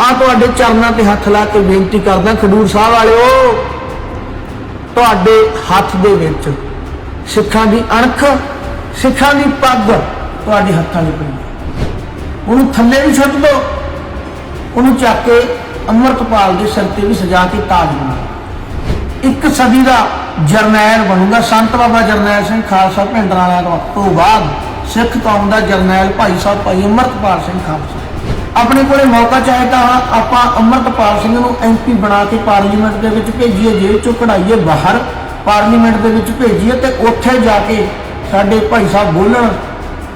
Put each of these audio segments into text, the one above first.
ਆ ਤੁਹਾਡੇ ਚਰਨਾਂ ਤੇ ਹੱਥ ਲਾ ਕੇ ਬੇਨਤੀ ਕਰਦਾ ਖਡੂਰ ਸਾਹਿਬ ਵਾਲਿਓ, ਤੁਹਾਡੇ ਹੱਥ ਦੇ ਵਿੱਚ ਸਿੱਖਾਂ ਦੀ ਅਣਖ, ਸਿੱਖਾਂ ਦੀ ਪੱਗ ਤੁਹਾਡੇ ਹੱਥਾਂ 'ਚ ਪਈ ਉਹਨੂੰ ਥੱਲੇ ਵੀ ਛੱਡ ਦਿਓ ਉਹਨੂੰ ਚੱਕ ਕੇ ਅੰਮ੍ਰਿਤਪਾਲ ਦੇ ਸਿਰ ਤੇ ਵੀ ਸਜਾ ਕੇ ਤਾਜ ਬਣਾ ਇੱਕ ਸਦੀ ਦਾ ਜਰਨੈਲ ਬਣੂਗਾ, ਸੰਤ ਬਾਬਾ ਜਰਨੈਲ ਸਿੰਘ ਖਾਲਸਾ ਪਿੰਡ ਵਾਲਿਆਂ ਤੋਂ ਬਾਅਦ ਸਿੱਖ ਕੌਮ ਦਾ ਜਰਨੈਲ ਭਾਈ ਸਾਹਿਬ ਭਾਈ ਅੰਮ੍ਰਿਤਪਾਲ ਸਿੰਘ ਖਾਲਸਾ। ਆਪਣੇ ਕੋਲੇ ਮੌਕਾ ਚਾਹੇ ਤਾਂ ਆਪਾਂ ਅੰਮ੍ਰਿਤਪਾਲ ਸਿੰਘ ਨੂੰ ਐਮਪੀ ਬਣਾ ਕੇ ਪਾਰਲੀਮੈਂਟ ਦੇ ਵਿੱਚ ਭੇਜੀਏ, ਜੇਲ੍ਹ ਚੋਂ ਕਢਾਈਏ ਬਾਹਰ, ਪਾਰਲੀਮੈਂਟ ਦੇ ਵਿੱਚ ਭੇਜੀਏ ਤੇ ਉੱਥੇ ਜਾ ਕੇ ਸਾਡੇ ਭਾਈ ਸਾਹਿਬ ਬੋਲਣ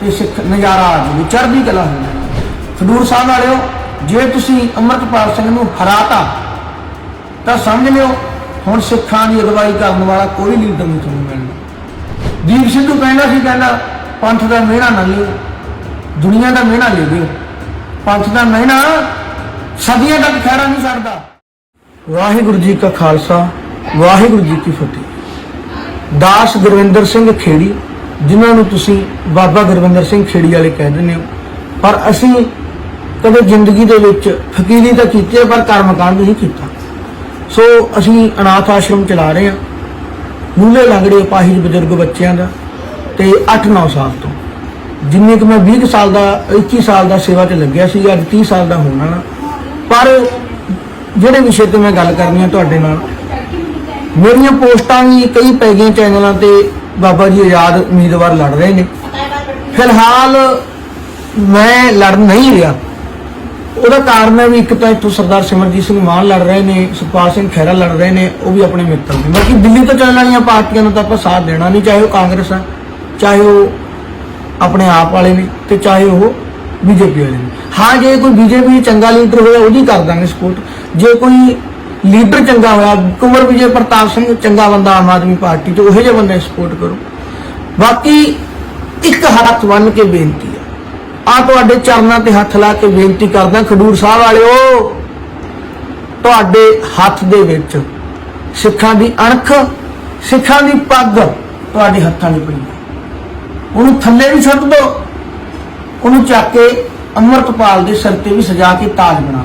ਤੇ ਸਿੱਖ ਨਜ਼ਾਰਾ ਆ ਜਾਵੇ, ਚੜ੍ਹਦੀ ਕਲਾ ਹੋ ਜਾਵੇ। ਖਡੂਰ ਸਾਹਿਬ ਵਾਲਿਓ, ਜੇ ਤੁਸੀਂ ਅੰਮ੍ਰਿਤਪਾਲ ਸਿੰਘ ਨੂੰ ਹਰਾਤਾ, ਤਾਂ ਸਮਝ ਲਿਓ, ਹੁਣ ਸਿੱਖਾਂ ਦੀ ਅਗਵਾਈ ਕਰਨ ਵਾਲਾ ਕੋਈ ਲੀਡਰ ਨਹੀਂ ਤੁਹਾਨੂੰ ਮਿਲਣਾ। ਦੀਪ ਸਿੱਧੂ ਕਹਿੰਦਾ ਸੀ ਕਹਿੰਦਾ, ਪੰਥ ਦਾ ਮਿਹਣਾ ਨਾ ਲਿਓ, ਦੁਨੀਆ ਦਾ ਮਿਹਣਾ ਲੈ ਲਿਓ ਪੰਥ ਦਾ ਮਿਹਣਾ ਸਦੀਆਂ ਤੱਕ ਖੈਰਾ ਨਹੀਂ ਛੱਡਦਾ ਵਾਹਿਗੁਰੂ ਜੀ ਕਾ ਖਾਲਸਾ, ਵਾਹਿਗੁਰੂ ਜੀ ਕੀ ਫਤਿਹ। ਦਾਸ ਗੁਰਵਿੰਦਰ ਸਿੰਘ ਖੇੜੀ, ਜਿਨ੍ਹਾਂ ਨੂੰ ਤੁਸੀਂ ਬਾਬਾ ਗੁਰਵਿੰਦਰ ਸਿੰਘ ਖੇੜੀ ਵਾਲੇ ਕਹਿ ਦਿੰਦੇ ਹੋ, ਪਰ ਅਸੀਂ ਕਦੇ ਜ਼ਿੰਦਗੀ ਦੇ ਵਿੱਚ ਫਕੀਰੀ ਤਾਂ ਕੀਤੀ ਹੈ, ਪਰ ਕਰਮਕਾਂਡ ਨਹੀਂ ਕੀਤਾ। ਸੋ ਅਸੀਂ ਅਨਾਥ ਆਸ਼ਰਮ ਚਲਾ ਰਹੇ ਹਾਂ, ਮੂਲੇ ਲੰਗੜੇ ਪਾਹਿਜ ਬਜ਼ੁਰਗ ਬੱਚਿਆਂ ਦਾ, ਤੇ 8-9 ਸਾਲ ਤੋਂ। ਜਿੰਨੇ ਕਿ ਮੈਂ 20 ਕੁ ਸਾਲ ਦਾ 21 ਸਾਲ ਦਾ ਸੇਵਾ 'ਚ ਲੱਗਿਆ ਸੀ, ਅੱਜ 30 ਸਾਲ ਦਾ ਹੋਣਾ ਨਾ ਪਰ ਜਿਹੜੇ ਵਿਸ਼ੇ ਤੇ ਮੈਂ ਗੱਲ ਕਰਨੀ ਹੈ ਤੁਹਾਡੇ ਨਾਲ, ਮੇਰੀਆਂ ਪੋਸਟਾਂ ਵੀ ਕਈ ਪੈ ਗਈਆਂ ਚੈਨਲਾਂ ਤੇ, ਬਾਬਾ ਜੀ ਆਜ਼ਾਦ ਉਮੀਦਵਾਰ ਲੜ ਰਹੇ ਨੇ। ਫਿਲਹਾਲ ਮੈਂ ਲੜ ਨਹੀਂ ਰਿਹਾ। ਉਹਦਾ ਕਾਰਨ ਹੈ ਵੀ ਇੱਕ ਤਾਂ ਇੱਥੋਂ ਸਰਦਾਰ ਸਿਮਰਜੀਤ ਸਿੰਘ ਮਾਨ ਲੜ ਰਹੇ ਨੇ, ਸੁਖਪਾਲ ਸਿੰਘ ਖਹਿਰਾ ਲੜ ਰਹੇ ਨੇ, ਉਹ ਵੀ ਆਪਣੇ ਮਿੱਤਰ ਨੇ। ਬਾਕੀ ਦਿੱਲੀ ਤੋਂ ਚੱਲਣ ਵਾਲੀਆਂ ਪਾਰਟੀਆਂ ਨੂੰ ਤਾਂ ਆਪਾਂ ਸਾਥ ਦੇਣਾ ਨਹੀਂ, ਚਾਹੇ ਉਹ ਕਾਂਗਰਸ ਹੈ ਚਾਹੇ ਉਹ ਆਪਣੇ ਆਪ ਵਾਲੇ ਨੇ ਤੇ ਚਾਹੇ ਉਹ ਬੀਜੇਪੀ ਵਾਲੇ ਨੇ ਹਾਂ, ਜੇ ਕੋਈ ਬੀਜੇਪੀ ਚੰਗਾ ਲੀਡਰ ਹੋਇਆ, ਉਹਦੀ ਕਰ ਦਾਂਗੇ ਸਪੋਰਟ ਜੇ ਕੋਈ ਲੀਡਰ ਚੰਗਾ ਹੋਇਆ, ਕੁੰਵਰ ਵਿਜੇ ਪ੍ਰਤਾਪ ਸਿੰਘ ਚੰਗਾ ਬੰਦਾ ਆਮ ਆਦਮੀ ਪਾਰਟੀ ਤੋਂ ਉਹੋ ਜਿਹੇ ਬੰਦੇ ਸਪੋਰਟ ਕਰੋ। ਬਾਕੀ ਇੱਕ ਹੱਥ ਬੰਨ ਕੇ ਬੇਨਤੀ ਹੈ ਆ ਤੁਹਾਡੇ ਚਰਨਾਂ ਤੇ ਹੱਥ ਲਾ ਕੇ ਬੇਨਤੀ ਕਰਦਾ, ਖਡੂਰ ਸਾਹਿਬ ਵਾਲਿਓ, ਤੁਹਾਡੇ ਹੱਥ ਦੇ ਵਿੱਚ ਸਿੱਖਾਂ ਦੀ ਅਣਖ, ਸਿੱਖਾਂ ਦੀ ਪੱਗ ਤੁਹਾਡੇ ਹੱਥਾਂ 'ਚ ਪਈ ਉਹਨੂੰ ਥੱਲੇ ਵੀ ਛੱਡ ਦਿਓ ਉਹਨੂੰ ਚੱਕ ਕੇ ਅੰਮ੍ਰਿਤਪਾਲ ਦੇ ਸਿਰ ਤੇ ਵੀ ਸਜਾ ਕੇ ਤਾਜ ਬਣਾ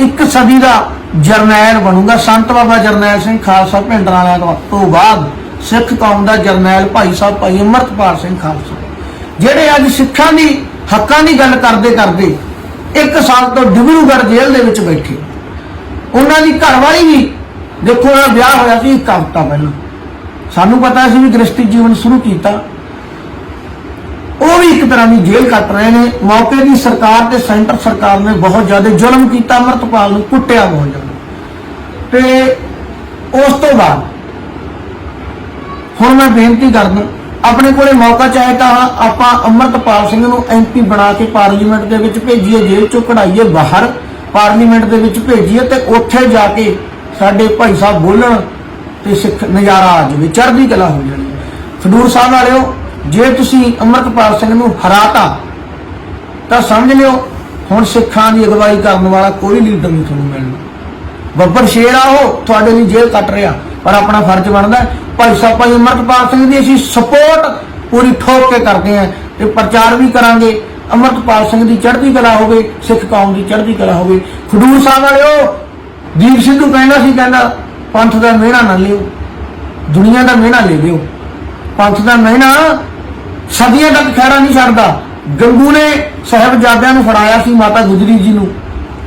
ਇੱਕ ਸਦੀ ਦਾ ਜਰਨੈਲ ਬਣੂਗਾ, ਸੰਤ ਬਾਬਾ ਜਰਨੈਲ ਸਿੰਘ ਖਾਲਸਾ ਪਿੰਡ ਵਾਲਿਆਂ ਤੋਂ ਤੋਂ ਬਾਅਦ ਸਿੱਖ ਕੌਮ ਦਾ ਜਰਨੈਲ ਭਾਈ ਸਾਹਿਬ, ਭਾਈ ਅੰਮ੍ਰਿਤਪਾਲ ਸਿੰਘ ਖਾਲਸਾ। ਜਿਹੜੇ ਅੱਜ ਸਿੱਖਾਂ ਦੀ ਹੱਕਾਂ ਦੀ ਗੱਲ ਕਰਦੇ ਕਰਦੇ ਇੱਕ ਸਾਲ ਤੋਂ ਡਿਬਰੂਗੜ੍ਹ ਜੇਲ੍ਹ ਦੇ ਵਿੱਚ ਬੈਠੇ। ਉਹਨਾਂ ਦੀ ਘਰਵਾਲੀ ਵੀ ਦੇਖੋ ਉਹਦਾ ਵਿਆਹ ਹੋਇਆ ਸੀ ਇੱਕ ਹਫ਼ਤਾ ਪਹਿਲਾਂ। ਸਾਨੂੰ ਪਤਾ ਸੀ ਵੀ ਗ੍ਰਸਤੀ ਜੀਵਨ ਸ਼ੁਰੂ ਕੀਤਾ। ਉਹ ਵੀ ਇੱਕ ਤਰ੍ਹਾਂ ਦੀ ਜੇਲ੍ਹ ਕੱਟ ਰਹੇ ਨੇ। ਮੌਕੇ ਦੀ ਸਰਕਾਰ ਤੇ ਸੈਂਟਰ ਸਰਕਾਰ ਨੇ ਬਹੁਤ ਜ਼ਿਆਦਾ ਜ਼ੁਲਮ ਕੀਤਾ, ਅਮਰਤਪਾਲ ਨੂੰ ਕੁੱਟਿਆ ਬਹੁਤ ਜ਼ਿਆਦਾ। ਤੇ ਉਸ ਤੋਂ ਬਾਅਦ ਹੁਣ ਮੈਂ ਬੇਨਤੀ ਕਰਦਾ, ਆਪਣੇ ਕੋਲੇ ਮੌਕਾ ਚਾਹੇ ਤਾਂ ਆਪਾਂ ਅਮਰਤਪਾਲ ਸਿੰਘ ਨੂੰ ਐਮਪੀ ਬਣਾ ਕੇ ਪਾਰਲੀਮੈਂਟ ਦੇ ਵਿੱਚ ਭੇਜੀਏ, ਜੇਲ੍ਹ ਚੋਂ ਕਢਾਈਏ, ਬਾਹਰ ਪਾਰਲੀਮੈਂਟ ਦੇ ਵਿੱਚ ਭੇਜੀਏ ਤੇ ਉੱਥੇ ਜਾ ਕੇ ਸਾਡੇ ਭਾਈ ਸਾਹਿਬ ਬੋਲਣ ਤੇ ਸਿੱਖ ਨਜ਼ਾਰਾ ਆ ਜਾਵੇ ਚੜ੍ਹਦੀ ਕਲਾ ਹੋ ਜਾਣੀ। ਖਡੂਰ ਸਾਹਿਬ ਵਾਲਿਓ ਜੇ ਤੁਸੀਂ ਅਮਰਤਪਾਲ ਸਿੰਘ ਨੂੰ ਹਰਾਤਾ, ਤਾਂ ਸਮਝ ਲਿਓ, ਹੁਣ ਸਿੱਖਾਂ ਦੀ ਅਗਵਾਈ ਕਰਨ ਵਾਲਾ ਕੋਈ ਲੀਡਰ ਨਹੀਂ ਤੁਹਾਨੂੰ ਮਿਲਣਾ। ਬੱਬਰ ਸ਼ੇਰ ਆ ਉਹ, ਤੁਹਾਡੇ ਲਈ ਜੇਲ੍ਹ ਕੱਟ ਰਿਹਾ, ਪਰ ਆਪਣਾ ਫਰਜ਼ ਬਣਦਾ ਭਾਈ ਸਾਹਿਬ, ਭਾਈ ਅਮਰਤਪਾਲ ਸਿੰਘ ਦੀ ਅਸੀਂ ਸਪੋਰਟ ਪੂਰੀ ਠੋਕ ਕੇ ਕਰਦੇ ਹਾਂ ਤੇ ਪ੍ਰਚਾਰ ਵੀ ਕਰਾਂਗੇ। ਅਮਰਤਪਾਲ ਸਿੰਘ ਦੀ ਚੜ੍ਹਦੀ ਕਲਾ ਹੋਵੇ, ਸਿੱਖ ਕੌਮ ਦੀ ਚੜ੍ਹਦੀ ਕਲਾ ਹੋਵੇ। ਖਡੂਰ ਸਾਹਿਬ ਵਾਲਿਓ ਦੀਪ ਸਿੱਧੂ ਕਹਿੰਦਾ ਸੀ, ਕਹਿੰਦਾ, ਪੰਥ ਦਾ ਮਿਹਣਾ ਨਾ ਲਿਓ, ਦੁਨੀਆ ਦਾ ਮਿਹਣਾ ਲੈ ਲਿਓ। ਪੰਥ ਦਾ ਮਿਹਣਾ ਸਦੀਆਂ ਤੱਕ ਖੈਰਾ ਨਹੀਂ ਛੱਡਦਾ। ਗੰਗੂ ਨੇ ਸਾਹਿਬਜ਼ਾਦਿਆਂ ਨੂੰ ਫੜਾਇਆ ਸੀ ਮਾਤਾ ਗੁਜਰੀ ਜੀ ਨੂੰ।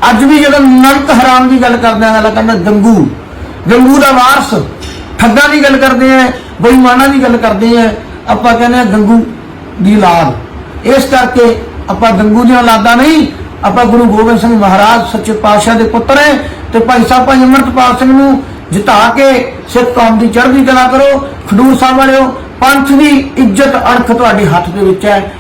ਅੱਜ ਵੀ ਜਦੋਂ ਨੰਕ ਹਰਾਮ ਦੀ ਗੱਲ ਕਰਦੇ ਆ ਕਹਿੰਦਾ ਗੰਗੂ। ਗੰਗੂ ਦਾ ਵਾਰਸ, ਠੱਗਾਂ ਦੀ ਗੱਲ ਕਰਦੇ ਆ ਬੇਈਮਾਨਾਂ ਦੀ ਗੱਲ ਕਰਦੇ ਆ ਆਪਾਂ ਕਹਿੰਦੇ ਆ ਗੰਗੂ ਦੀ ਲਾਦ ਇਸ ਕਰਕੇ ਆਪਾਂ ਗੰਗੂ ਦੀਆਂ ਲਾਦਾਂ ਨਹੀਂ, ਆਪਾਂ ਗੁਰੂ ਗੋਬਿੰਦ ਸਿੰਘ ਮਹਾਰਾਜ ਸੱਚੇ ਪਾਤਸ਼ਾਹ ਦੇ ਪੁੱਤਰ ਹੈ ਤੇ ਭਾਈ ਸਾਹਿਬ ਭਾਈ ਅਮਰਤਪਾਲ ਸਿੰਘ ਨੂੰ ਜਿਤਾ ਕੇ ਸਿੱਖ ਕੌਮ ਦੀ ਚੜ੍ਹਦੀ ਕਲਾ ਕਰੋ। ਖਡੂਰ ਸਾਹਿਬ ਵਾਲਿਓ ਪੰਥ ਦੀ ਇੱਜ਼ਤ ਅਣਖ ਤੁਹਾਡੇ ਹੱਥ ਦੇ ਵਿੱਚ ਹੈ।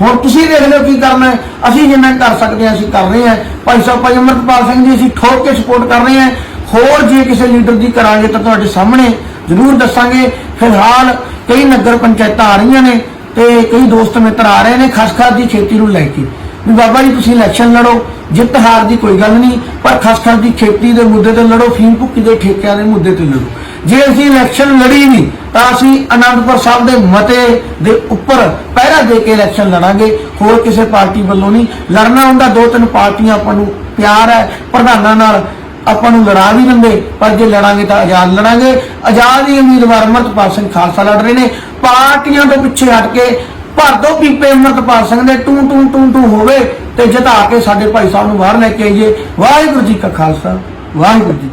ਹੁਣ ਤੁਸੀਂ ਦੇਖ ਲਓ ਕੀ ਕਰਨਾ ਹੈ। ਅਸੀਂ ਜਿੰਨਾ ਕਰ ਸਕਦੇ ਹਾਂ, ਅਸੀਂ ਕਰ ਰਹੇ ਹਾਂ। ਭਾਈ ਸਾਹਿਬ, ਭਾਈ ਅਮਰਤਪਾਲ ਸਿੰਘ ਜੀ, ਅਸੀਂ ਠੋਕ ਕੇ ਸਪੋਰਟ ਕਰ ਰਹੇ ਹਾਂ। ਹੋਰ ਜੇ ਕਿਸੇ ਲੀਡਰ ਦੀ ਕਰਾਂਗੇ ਤਾਂ ਤੁਹਾਡੇ ਸਾਹਮਣੇ ਜ਼ਰੂਰ ਦੱਸਾਂਗੇ। ਫਿਲਹਾਲ ਕਈ ਨਗਰ ਪੰਚਾਇਤਾਂ ਆ ਰਹੀਆਂ ਨੇ ਤੇ ਕਈ ਦੋਸਤ ਮਿੱਤਰ ਆ ਰਹੇ ਨੇ, ਖਸਖਸ ਦੀ ਖੇਤੀ ਨੂੰ ਲੈ ਕੇ। ਵੀ ਬਾਬਾ ਜੀ, ਤੁਸੀਂ ਇਲੈਕਸ਼ਨ ਲੜੋ, ਜਿੱਤ ਹਾਰ ਦੀ ਕੋਈ ਗੱਲ ਨਹੀਂ, ਪਰ ਖਸਖਸ ਦੀ ਖੇਤੀ ਦੇ ਮੁੱਦੇ ਤੇ ਲੜੋ, ਫੀਮ ਭੁੱਕੀ ਦੇ ਠੇਕਿਆਂ ਦੇ ਮੁੱਦੇ ਤੇ ਲੜੋ। ਜੇ ਅਸੀਂ ਇਲੈਕਸ਼ਨ ਲੜੀ ਨਹੀਂ ਤਾਂ ਅਸੀਂ ਅਨੰਦਪੁਰ ਸਾਹਿਬ ਦੇ ਮਤੇ ਦੇ ਉੱਪਰ ਪਹਿਰਾ ਦੇ ਕੇ ਇਲੈਕਸ਼ਨ ਲੜਾਂਗੇ। ਹੋਰ ਕਿਸੇ ਪਾਰਟੀ ਵੱਲੋਂ ਨਹੀਂ। ਲੜਨਾ ਹੁੰਦਾ, ਦੋ ਤਿੰਨ ਪਾਰਟੀਆਂ ਆਪਾਂ ਨੂੰ ਪਿਆਰ ਹੈ, ਪ੍ਰਧਾਨਾਂ ਨਾਲ ਆਪਾਂ ਨੂੰ ਲੜਾ ਵੀ ਦਿੰਦੇ। ਪਰ ਜੇ ਲੜਾਂਗੇ ਤਾਂ ਆਜ਼ਾਦ ਲੜਾਂਗੇ। ਆਜ਼ਾਦ ਹੀ ਉਮੀਦਵਾਰ ਅਮਰਤਪਾਲ ਸਿੰਘ ਖਾਲਸਾ ਲੜ ਰਹੇ ਨੇ। ਪਾਰਟੀਆਂ ਤੋਂ ਪਿੱਛੇ ਹਟ ਕੇ ਭਰ ਦੋ ਪੀਪੇ ਅਮਰਤਪਾਲ ਸਿੰਘ ਦੇ। ਟੂ ਟੂ ਟੂ ਟੂ ਹੋਵੇ ਤੇ ਜਿਤਾ ਕੇ ਸਾਡੇ ਭਾਈ ਸਾਹਿਬ ਨੂੰ ਬਾਹਰ ਲੈ ਕੇ ਆਈਏ। ਵਾਹਿਗੁਰੂ ਜੀ ਕਾ ਖਾਲਸਾ। ਵਾਹਿਗੁਰੂ ਜੀ